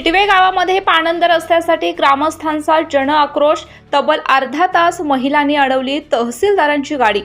तिटवे गावामध्ये पाणंद रस्त्यासाठी ग्रामस्थांचा जन आक्रोश तब्बल अर्धा तास महिलांनी अडवली तहसीलदारांची गाडी.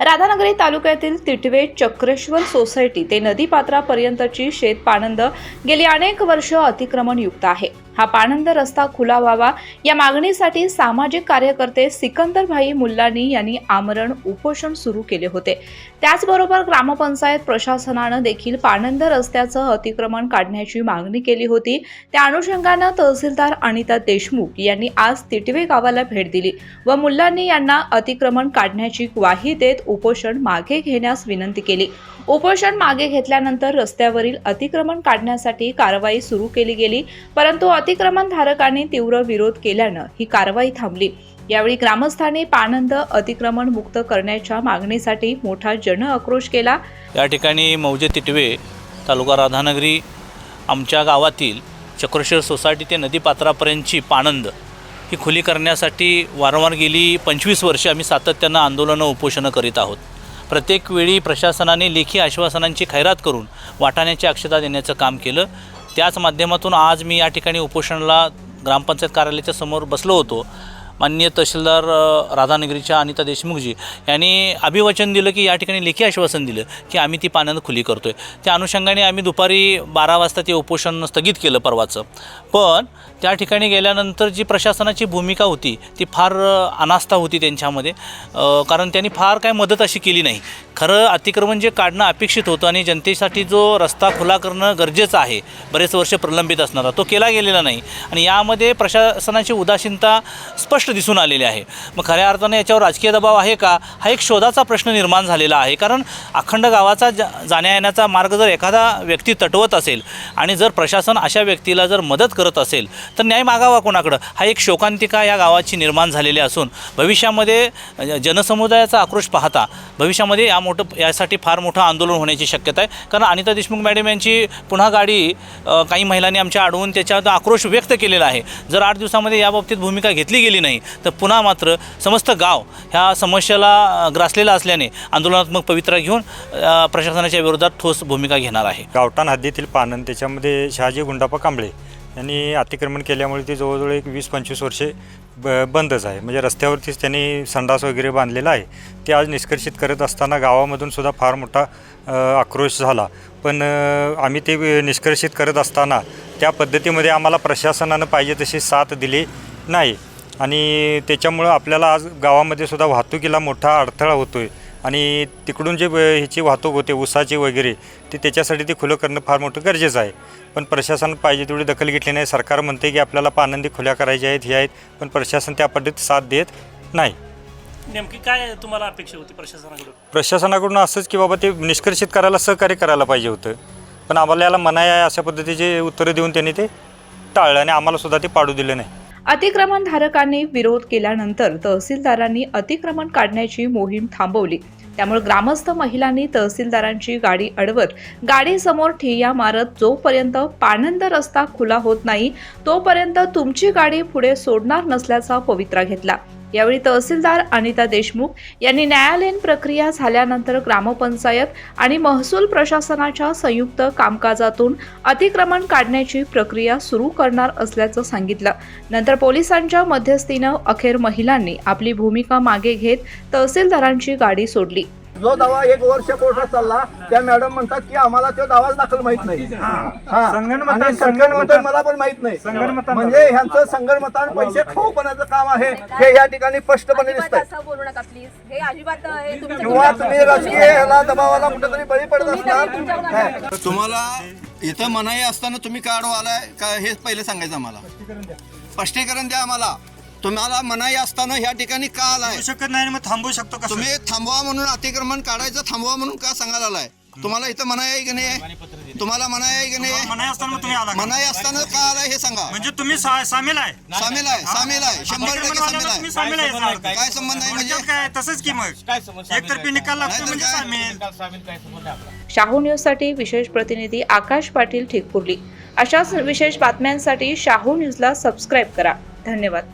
राधानगरी तालुक्यातील तिटवे चक्रेश्वर सोसायटी ते नदीपात्रापर्यंतची शेत पाणंद गेली अनेक वर्ष अतिक्रमणयुक्त आहे. हा पाणंद रस्ता खुला व्हावा या मागणीसाठी सामाजिक कार्यकर्ते सिकंदरभाई मुल्लानी यांनी आमरण उपोषण सुरू केले होते. त्याचबरोबर ग्रामपंचायत प्रशासनानं देखील पाणंद रस्त्याचं अतिक्रमण काढण्याची मागणी केली होती. त्या अनुषंगानं तहसीलदार अनिता देशमुख यांनी आज तिटवे गावाला भेट दिली व मुल्लांनी यांना अतिक्रमण काढण्याची ग्वाही देत उपोषण मागे घेण्यास विनंती केली. उपोषण मागे घेतल्यानंतर रस्त्यावरील अतिक्रमण काढण्यासाठी कारवाई सुरू केली गेली परंतु अतिक्रमणधारकांनी तीव्र विरोध केल्यानं ही कारवाई थांबली. यावेळी ग्रामस्थांनी पानंद अतिक्रमण मुक्त करण्याच्या मागणीसाठी मोठा जन आक्रोश केला. या ठिकाणी मौजे तिटवे तालुका राधानगरी आमच्या गावातील चक्रेश्वर सोसायटी ते नदीपात्रापर्यंतची पाणंद ही खुली करण्यासाठी वारंवार गेली पंचवीस वर्षे आम्ही सातत्यानं आंदोलनं उपोषणं करीत आहोत. प्रत्येक वेळी प्रशासनाने लेखी आश्वासनांची खैरात करून वाटाण्याची अक्षता देण्याचं काम केलं. त्याच माध्यमातून आज मी या ठिकाणी उपोषणाला ग्रामपंचायत कार्यालयाच्या समोर बसलो होतो. माननीय तहसीलदार राधानगरीच्या अनिता देशमुखजी यांनी अभिवचन दिलं की या ठिकाणी लेखी आश्वासन दिलं की आम्ही ती पाण्यानं खुली करतोय. त्या अनुषंगाने आम्ही दुपारी बारा वाजता ते उपोषण स्थगित केलं परवाचं. पण त्या ठिकाणी गेल्यानंतर जी प्रशासनाची भूमिका होती ती फार अनास्था होती त्यांच्यामध्ये कारण त्यांनी फार काय मदत अशी केली नाही. खरं अतिक्रमण जे काढणं अपेक्षित होतं आणि जनतेसाठी जो रस्ता खुला करणं गरजेचं आहे बरेच वर्ष प्रलंबित असणारा तो केला गेलेला नाही. आणि यामध्ये प्रशासनाची उदासीनता स्पष्ट दिसून आलेली आहे. मग खऱ्या अर्थाने याच्यावर राजकीय दबाव आहे का? हा एक शोधाचा प्रश्न निर्माण झालेला आहे. कारण अखंड गावाचा जा जाण्या येण्याचा मार्ग जर एखादा व्यक्ती तटवत असेल आणि जर प्रशासन अशा व्यक्तीला जर मदत करत असेल तर न्याय मागावा कोणाकडं? हा एक शोकांतिका या गावाची निर्माण झालेली असून भविष्यामध्ये जनसमुदायाचा आक्रोश पाहता भविष्यामध्ये या मोठं यासाठी फार मोठं आंदोलन होण्याची शक्यता आहे. कारण अनिता देशमुख मॅडम यांची पुन्हा गाडी काही महिलांनी आमच्या अडवून त्याच्यात आक्रोश व्यक्त केलेला आहे. जर आठ दिवसामध्ये याबाबतीत भूमिका घेतली गेली नाही तर पुन्हा मात्र समस्त गाव ह्या समस्येला ग्रासलेला असल्याने आंदोलनात्मक पवित्रा घेऊन प्रशासनाच्या विरोधात ठोस भूमिका घेणार आहे. गावठाण हद्दीतील पानन त्याच्यामध्ये शहाजी गुंडाप्पा कांबळे. यांनी अतिक्रमण केल्यामुळे ते जवळजवळ एक वीस पंचवीस वर्षे ब बंदच आहे. म्हणजे रस्त्यावरतीच त्यांनी संडास वगैरे बांधलेला आहे. ते आज निष्कर्षित करत असताना गावामधून सुद्धा फार मोठा आक्रोश झाला. पण आम्ही ते निष्कर्षित करत असताना त्या पद्धतीमध्ये आम्हाला प्रशासनानं पाहिजे तशी साथ दिली नाही. आणि त्याच्यामुळं आपल्याला आज गावामध्ये सुद्धा वाहतुकीला मोठा अडथळा होतो आहे आणि तिकडून जे ह्याची वाहतूक होते ऊसाची वगैरे ते त्याच्यासाठी ते खुलं करणं फार मोठं गरजेचं आहे. पण प्रशासन पाहिजे तेवढी दखल घेतली नाही. सरकार म्हणते की आपल्याला पानंदी खुल्या करायच्या आहेत हे आहेत पण प्रशासन त्या पद्धतीत साथ देत नाही. नेमकी काय तुम्हाला अपेक्षा होती प्रशासनाकडून? प्रशासनाकडून असंच की बाबा ते निष्कर्षित करायला सहकार्य करायला पाहिजे होतं. पण आम्हाला याला मनाई आहे अशा पद्धतीचे उत्तरं देऊन त्यांनी ते टाळलं आणि आम्हाला सुद्धा ते पाडू दिलं नाही. अतिक्रमणधारकांनी विरोध केल्यानंतर तहसीलदारांनी अतिक्रमण काढण्याची मोहीम थांबवली. त्यामुळे ग्रामस्थ महिलांनी तहसीलदारांची गाडी अडवत गाडीसमोर ठिय्या मारत जोपर्यंत पाणंद रस्ता खुला होत नाही तोपर्यंत तुमची गाडी पुढे सोडणार नसल्याचा पवित्रा घेतला. यावेळी तहसीलदार अनिता देशमुख यांनी न्यायालयीन प्रक्रिया झाल्यानंतर ग्रामपंचायत आणि महसूल प्रशासनाच्या संयुक्त कामकाजातून अतिक्रमण काढण्याची प्रक्रिया सुरू करणार असल्याचं सांगितलं. नंतर पोलिसांच्या मध्यस्थीनं अखेर महिलांनी आपली भूमिका मागे घेत तहसीलदारांची गाडी सोडली. जो दावा एक वर्ष कोर्टात चालला त्या मॅडम म्हणतात की आम्हाला तो दावा दाखल माहीत नाही. हा. मला पण माहीत नाही. म्हणजे ह्यांचं संगणमतान पैसे खाऊपणाचं काम आहे. हे या ठिकाणी स्पष्टपणे अजिबात दिसतंय. असं बोलू नका प्लीज हे अजिबात हे तुमचं किंवा तुम्ही राजकीय ह्याला दबावाला कुठेतरी बळी पडत असणार. हा. तुम्हाला इथं मनाई असताना तुम्ही का आलाय? का हे पहिले सांगायचं आम्हाला? स्पष्टीकरण द्या आम्हाला. तुम्हाला मनाई असताना ह्या ठिकाणी का आलाय? शकत नाही मग थांबू शकतो तुम्ही थांबवा म्हणून अतिक्रमण काढायचं थांबवा म्हणून का सांगायला आलाय? तुम्हाला इथं मनाई आहे की नाही? तुम्हाला मनाई आहे की नाही? मनाई असताना तुम्ही आला का? मनाई असताना का आलाय हे सांगा. म्हणजे तुम्ही सा- सामील आहे. सामील आहे सामील आहे. शंभर टक्के सामील अतिक्रमणवाल्याला तुम्ही आहे सामील आहे याचा अर्थ. काय संबंध आहे म्हणजे थोडक्यात काय तसंच की मग? एकतर्फी निकाल लागतो म्हणजे काय? सामील शाहू न्यूजसाठी विशेष प्रतिनिधी आकाश पाटील ठिकपुर्ली. अशाच विशेष बातम्यांसाठी शाहू न्यूजला सबस्क्राईब करा. धन्यवाद.